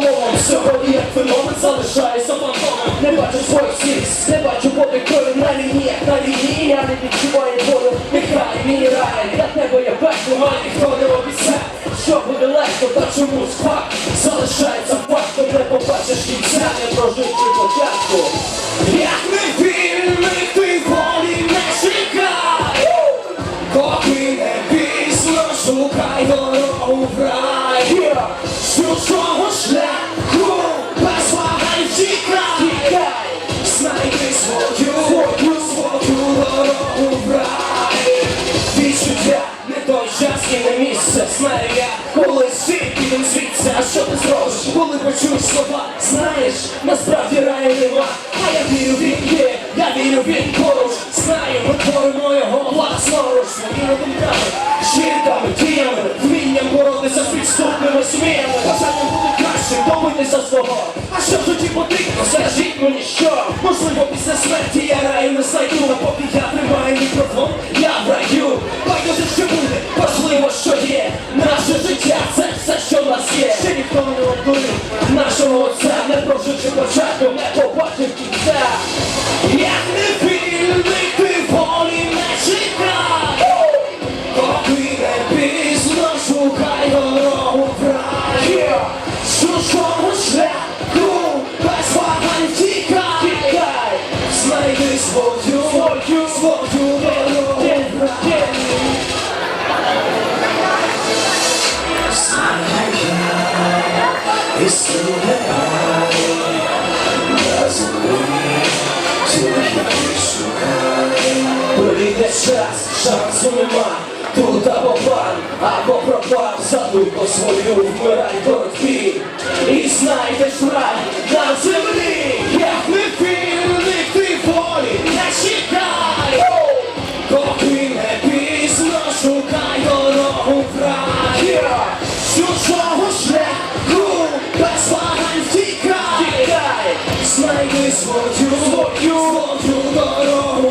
переломом Сьогодні як феномен залишаюся фантомом Не бачу своїх сліз, не бачу води крові на лінії, на лінії Я не відчуваю болю, нехай мій рай. Для тебе я пекло, а ніхто не обіцяє. Що буде легко, та чомусь факт Залишається фактом, не побачиш кінця Не прожити початку. Як не вільний, ти волі не чекай Поки не пізно шукай дорогу в рай Знаю я, коли всі підем звідси А що ти зробиш, коли почуєш слова Знаєш, насправді раю нема А я вірю, він є, я вірю, він поруч Знаю, ми його власноруч Своїми думками, щирками, діями Вмінням боротися з підступними сміями Бажанням бути кращим, добитися свого А що в житті потрібно, мені що Можливо після смерті я раю не знайду А поки я тримаю мікрофон, я в раю Байдуже, що буде, важливо, що є. Наше життя, це все, що в нас є. Ще ніхто не обдурив нашого отця. Не проживши початку, не побачив кінця. Як не І стріляй на землі, тільки. Прийде час, шансу нема Тут або пан, або пропав Задумку свою вмирай боротьбі